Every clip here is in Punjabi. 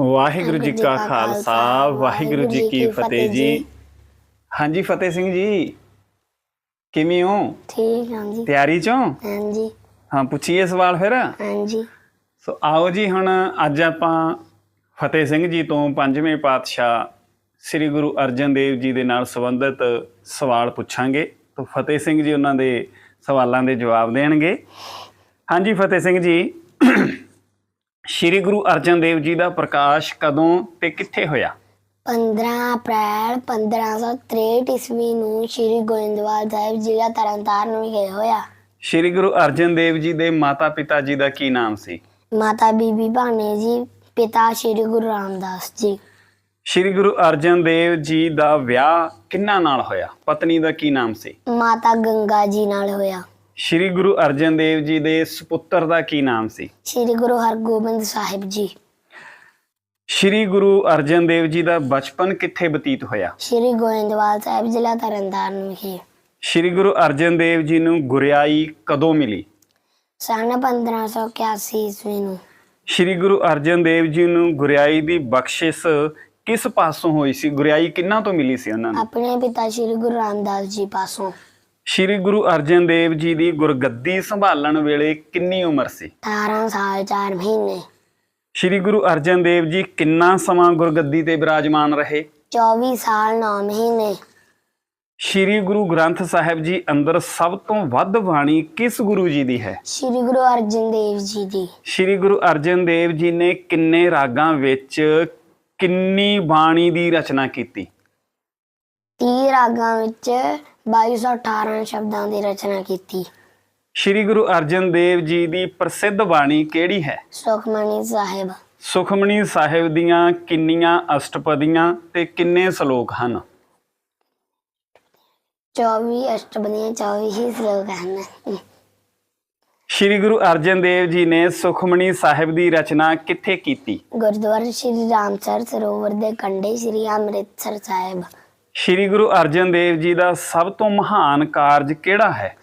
ਵਾਹਿਗੁਰੂ ਜੀ ਕਾ ਖਾਲਸਾ ਵਾਹਿਗੁਰੂ ਜੀ ਕੀ ਫਤਿਹ ਜੀ। ਹਾਂਜੀ ਫਤਿਹ ਸਿੰਘ ਜੀ। ਕਿਵੇਂ ਹੋ? ਠੀਕ ਹਾਂ ਜੀ। ਤਿਆਰੀ ਚੋਂ? ਹਾਂਜੀ। ਹਾਂ ਪੁੱਛੀਏ ਸਵਾਲ ਫਿਰ। ਹਾਂਜੀ। ਸੋ ਆਓ ਜੀ ਹੁਣ ਅੱਜ ਆਪਾਂ ਫਤਿਹ ਸਿੰਘ ਜੀ ਤੋਂ ਪੰਜਵੇਂ ਪਾਤਸ਼ਾਹ ਸ੍ਰੀ ਗੁਰੂ ਅਰਜਨ ਦੇਵ ਜੀ ਦੇ ਨਾਲ ਸੰਬੰਧਿਤ ਸਵਾਲ ਪੁੱਛਾਂਗੇ। ਤਾਂ ਫਤਿਹ ਸਿੰਘ ਜੀ ਉਹਨਾਂ ਦੇ ਸਵਾਲਾਂ ਦੇ ਜਵਾਬ ਦੇਣਗੇ। ਹਾਂਜੀ ਫਤਿਹ ਸਿੰਘ ਜੀ। ਸ੍ਰੀ ਗੁਰੂ ਅਰਜਨ ਦੇਵ ਜੀ ਦਾ ਪ੍ਰਕਾਸ਼ ਕਦੋਂ ਤੇ ਕਿੱਥੇ ਹੋਇਆ? 15 ਅਪ੍ਰੈਲ 1563 ਈਸਵੀ ਨੂੰ ਸ੍ਰੀ ਗੋਇੰਦਵਾਲ ਸਾਹਿਬ ਜ਼ਿਲ੍ਹਾ ਤਰਨਤਾਰਨ ਵਿਖੇ ਹੋਇਆ। ਸ੍ਰੀ ਗੁਰੂ ਅਰਜਨ ਦੇਵ ਜੀ ਦੇ ਮਾਤਾ ਪਿਤਾ ਜੀ ਦਾ ਕੀ ਨਾਮ ਸੀ? ਮਾਤਾ ਬੀਬੀ ਭਾਨੇ ਜੀ ਪਿਤਾ ਸ੍ਰੀ ਗੁਰੂ ਰਾਮਦਾਸ ਜੀ। ਸ੍ਰੀ ਗੁਰੂ ਅਰਜਨ ਦੇਵ ਜੀ ਦਾ ਵਿਆਹ ਕਿੰਨਾ ਨਾਲ ਹੋਇਆ? ਪਤਨੀ ਦਾ ਕੀ ਨਾਮ ਸੀ? ਮਾਤਾ ਗੰਗਾ ਜੀ ਨਾਲ ਹੋਇਆ। ਸ੍ਰੀ ਗੁਰੂ ਅਰਜਨ ਦੇਵ ਜੀ ਦੇ ਸੁਪੁੱਤਰ ਦਾ ਕੀ ਨਾਮ ਸੀ? ਸ੍ਰੀ ਗੁਰੂ ਹਰਗੋਬਿੰਦ ਸਾਹਿਬ ਜੀ। ਸ੍ਰੀ ਗੁਰੂ ਅਰਜਨ ਦੇਵ ਜੀ ਦਾ ਬਚਪਨ ਕਿੱਥੇ ਬਤੀਤ ਹੋਇਆ? ਸ੍ਰੀ ਗੋਇੰਦਵਾਲ ਸਾਹਿਬ ਜ਼ਿਲ੍ਹਾ ਤਰਨਤਾਰਨ ਵਿਖੇ। ਸ੍ਰੀ ਗੁਰੂ ਅਰਜਨ ਦੇਵ ਜੀ ਨੂੰ ਗੁਰਿਆਈ ਕਦੋਂ ਮਿਲੀ? ਸਨ 1581 ਈਸਵੀ ਨੂੰ। ਸ੍ਰੀ ਗੁਰੂ ਅਰਜਨ ਦੇਵ ਜੀ ਨੂੰ ਗੁਰਿਆਈ ਦੀ ਬਖਸ਼ਿਸ਼ ਕਿਸ ਪਾਸੋਂ ਹੋਈ ਸੀ? ਗੁਰਿਆਈ ਕਿੰਨਾ ਤੋਂ ਮਿਲੀ ਸੀ ਉਹਨਾਂ ਨੂੰ? ਆਪਣੇ ਪਿਤਾ ਸ੍ਰੀ ਗੁਰੂ ਰਾਮਦਾਸ ਜੀ ਪਾਸੋਂ। ਸ੍ਰੀ ਗੁਰੂ ਅਰਜਨ ਦੇਵ ਜੀ ਦੀ ਗੁਰਗੱਦੀ ਸੰਭਾਲਣ ਵੇਲੇ ਕਿੰਨੀ ਉਮਰ ਸੀ? 18 ਸਾਲ 4 ਮਹੀਨੇ। ਸ੍ਰੀ ਗੁਰੂ ਅਰਜਨ ਦੇਵ ਜੀ ਕਿੰਨਾ ਸਮਾਂ ਗੁਰਗੱਦੀ ਤੇ ਬਿਰਾਜਮਾਨ ਰਹੇ? 24 ਸਾਲ 9 ਮਹੀਨੇ। ਸ੍ਰੀ ਗੁਰੂ ਗ੍ਰੰਥ ਸਾਹਿਬ ਜੀ ਅੰਦਰ ਸਭ ਤੋਂ ਵੱਧ ਬਾਣੀ ਕਿਸ ਗੁਰੂ ਜੀ ਦੀ ਹੈ? ਸ੍ਰੀ ਗੁਰੂ ਅਰਜਨ ਦੇਵ ਜੀ ਦੀ। ਸ੍ਰੀ ਗੁਰੂ ਅਰਜਨ ਦੇਵ ਜੀ ਨੇ ਕਿੰਨੇ ਰਾਗਾਂ ਵਿੱਚ ਕਿੰਨੀ ਬਾਣੀ ਦੀ ਰਚਨਾ ਕੀਤੀ? 30 ਰਾਗਾਂ ਵਿੱਚ 2218 ਸ਼ਬਦਾਂ ਦੀ ਰਚਨਾ ਕੀਤੀ। ਸ੍ਰੀ ਗੁਰੂ ਅਰਜਨ ਦੇਵ ਜੀ ਦੀ ਪ੍ਰਸਿੱਧ ਬਾਣੀ ਕਿਹੜੀ ਹੈ? ਸੁਖਮਨੀ ਸਾਹਿਬ। ਸੁਖਮਨੀ ਸਾਹਿਬ ਦੀਆਂ ਕਿੰਨੀਆਂ ਅਸ਼ਟਪਦੀਆਂ ਤੇ ਕਿੰਨੇ ਸ਼ਲੋਕ ਹਨ? 24 ਅਸ਼ਟਪਦੀਆਂ 24 ਹੀ ਸ਼ਲੋਕ ਹਨ। ਸ੍ਰੀ ਗੁਰੂ ਅਰਜਨ ਦੇਵ ਜੀ ਨੇ ਸੁਖਮਨੀ ਸਾਹਿਬ ਦੀ ਰਚਨਾ ਕਿੱਥੇ ਕੀਤੀ? ਗੁਰਦੁਆਰਾ ਸ੍ਰੀ ਰਾਮਸਰ ਸਰੋਵਰ ਦੇ ਕੰਢੇ ਸ੍ਰੀ ਅੰਮ੍ਰਿਤਸਰ ਸਾਹਿਬ। ਸ੍ਰੀ ਗੁਰੂ ਅਰਜਨ ਦੇਵ ਜੀ ਦਾ ਸਭ ਤੋਂ ਮਹਾਨ ਕਾਰਜ ਕਿਹੜਾ ਹੈ?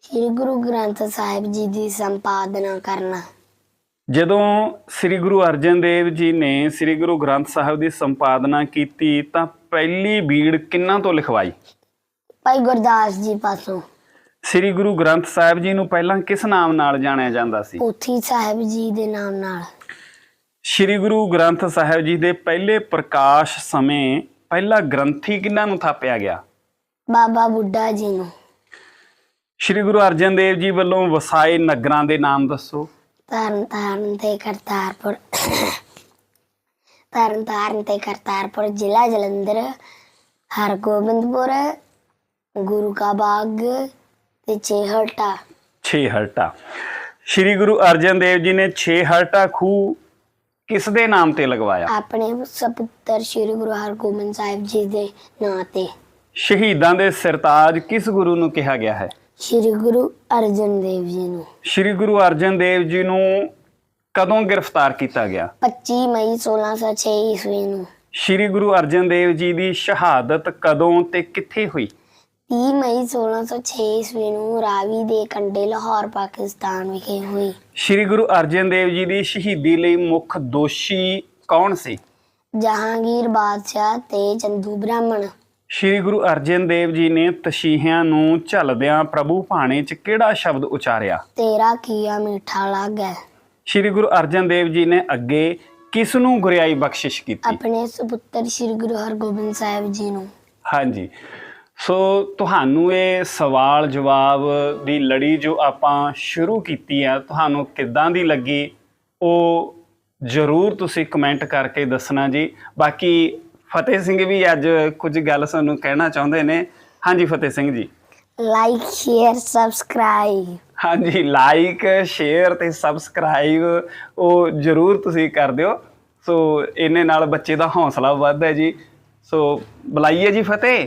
ਸ੍ਰੀ ਗੁਰੂ ਗ੍ਰੰਥ ਸਾਹਿਬ ਜੀ ਦੀ ਸੰਪਾਦਨਾ ਕਰਨਾ। ਜਦੋਂ ਸ੍ਰੀ ਗੁਰੂ ਅਰਜਨ ਦੇਵ ਜੀ ਨੇ ਸ੍ਰੀ ਗੁਰੂ ਗ੍ਰੰਥ ਸਾਹਿਬ ਦੀ ਸੰਪਾਦਨਾ ਕੀਤੀ ਤਾਂ ਪਹਿਲੀ ਬੀੜ ਕਿੰਨਾਂ ਤੋਂ ਲਿਖਵਾਈ? ਭਾਈ ਗੁਰਦਾਸ ਜੀ ਪਾਸੋਂ। ਸ੍ਰੀ ਗੁਰੂ ਗ੍ਰੰਥ ਸਾਹਿਬ ਜੀ ਨੂੰ ਪਹਿਲਾਂ ਕਿਸ ਨਾਮ ਨਾਲ ਜਾਣਿਆ ਜਾਂਦਾ ਸੀ? ਪੋਥੀ ਸਾਹਿਬ ਜੀ ਦੇ ਨਾਮ ਨਾਲ। ਸ੍ਰੀ ਗੁਰੂ ਗ੍ਰੰਥ ਸਾਹਿਬ ਜੀ ਦੇ ਪਹਿਲੇ ਪ੍ਰਕਾਸ਼ ਸਮੇਂ ਪਹਿਲਾ ਗ੍ਰੰਥੀ ਕਿਹਨਾਂ ਨੂੰ ਥਾਪਿਆ ਗਿਆ? ਬਾਬਾ ਬੁੱਢਾ ਜੀ ਨੂੰ। ਸ੍ਰੀ ਗੁਰੂ ਅਰਜਨ ਦੇਵ ਜੀ ਵੱਲੋਂ ਵਸਾਏ ਨਗਰਾਂ ਦੇ ਨਾਮ ਦੱਸੋ। ਤਰਨ ਤਾਰਨ ਤੇ ਕਰਤਾਰਪੁਰ ਤਰਨ ਤਾਰਨ ਤੇ ਕਰਤਾਰਪੁਰ ਜ਼ਿਲ੍ਹਾ ਜਲੰਧਰ ਹਰਗੋਬਿੰਦਪੁਰ ਗੁਰੂ ਕਾ ਬਾਗ ਤੇ ਚੇਹਲਟਾ ਛੇਹਰਟਾ ਸ੍ਰੀ ਗੁਰੂ ਅਰਜਨ ਦੇਵ ਜੀ ਨੇ ਛੇਹਰਟਾ ਖੂਹ ਕਿਸ ਦੇ ਨਾਮ ਤੇ ਲਗਵਾਇਆ? ਆਪਣੇ ਸਪੁੱਤਰ ਸ੍ਰੀ ਗੁਰੂ ਹਰਗੋਬਿੰਦ ਸਾਹਿਬ ਜੀ ਦੇ ਨਾਂ ਤੇ। ਸ਼ਹੀਦਾਂ ਦੇ ਸਰਤਾਜ ਕਿਸ ਗੁਰੂ ਨੂੰ ਕਿਹਾ ਗਿਆ ਹੈ? ਸ੍ਰੀ ਗੁਰੂ ਅਰਜਨ ਦੇਵ ਜੀ ਨੂੰ। ਸ੍ਰੀ ਗੁਰੂ ਅਰਜਨ ਦੇਵ ਜੀ ਨੂੰ ਕਦੋਂ ਗ੍ਰਿਫਤਾਰ ਕੀਤਾ ਗਿਆ? 25 ਮਈ 1606 ਈਸਵੀ ਨੂੰ। ਸ੍ਰੀ ਗੁਰੂ ਅਰਜਨ ਦੇਵ ਜੀ ਦੀ ਸ਼ਹਾਦਤ ਕਦੋਂ ਤੇ ਕਿੱਥੇ ਹੋਈ? 30 ਮਈ 1606 ਈਸਵੀ ਨੂੰ ਰਾਵੀ ਦੇ ਕੰਢੇ ਲਾਹੌਰ ਪਾਕਿਸਤਾਨ ਵਿਖੇ ਹੋਈ। ਸ੍ਰੀ ਗੁਰੂ ਅਰਜਨ ਦੇਵ ਜੀ ਦੀ ਸ਼ਹੀਦੀ ਲਈ ਮੁੱਖ ਦੋਸ਼ੀ ਕੌਣ ਸੀ? ਜਹਾਂਗੀਰ ਬਾਦਸ਼ਾਹ ਤੇ ਚੰਦੂ ਬ੍ਰਾਹਮਣ। ਸ੍ਰੀ ਗੁਰੂ ਅਰਜਨ ਦੇਵ ਜੀ ਨੇ ਤਸ਼ੀਹਿਆਂ ਨੂੰ ਝੱਲਦਿਆਂ ਪ੍ਰਭੂ ਭਾਣੇ 'ਚ ਕਿਹੜਾ ਸ਼ਬਦ ਉਚਾਰਿਆ? ਤੇਰਾ ਕੀਆ ਮਿੱਠਾ ਲੱਗੈ। ਸ੍ਰੀ ਗੁਰੂ ਅਰਜਨ ਦੇਵ ਜੀ ਨੇ ਅੱਗੇ ਕਿਸ ਨੂੰ ਗੁਰਿਆਈ ਬਖਸ਼ਿਸ਼ ਕੀਤੀ? ਆਪਣੇ ਸੁਪੁੱਤਰ ਸ੍ਰੀ ਗੁਰੂ ਹਰਗੋਬਿੰਦ ਸਾਹਿਬ ਜੀ ਨੂੰ। ਹਾਂਜੀ। ਸੋ ਤੁਹਾਨੂੰ ਇਹ ਸਵਾਲ ਜਵਾਬ ਦੀ ਲੜੀ ਜੋ ਆਪਾਂ ਸ਼ੁਰੂ ਕੀਤੀ ਹੈ ਤੁਹਾਨੂੰ ਕਿੱਦਾਂ ਦੀ ਲੱਗੀ ਉਹ ਜ਼ਰੂਰ ਤੁਸੀਂ ਕਮੈਂਟ ਕਰਕੇ ਦੱਸਣਾ ਜੀ। ਬਾਕੀ ਫਤਿਹ ਸਿੰਘ ਵੀ ਅੱਜ ਕੁਝ ਗੱਲ ਸਾਨੂੰ ਕਹਿਣਾ ਚਾਹੁੰਦੇ ਨੇ। ਹਾਂਜੀ Fateh Singh ji. Like share subscribe ਹਾਂਜੀ ਲਾਈਕ ਸ਼ੇਅਰ ਤੇ ਸਬਸਕ੍ਰਾਈਬ ਉਹ ਜਰੂਰ ਤੁਸੀਂ ਕਰ ਦਿਓ। ਸੋ ਇਹਨੇ ਨਾਲ ਬੱਚੇ ਦਾ ਹੌਸਲਾ ਵੱਧਦਾ ਜੀ। ਸੋ ਬੁਲਾਈਏ ਜੀ ਫਤਿਹ।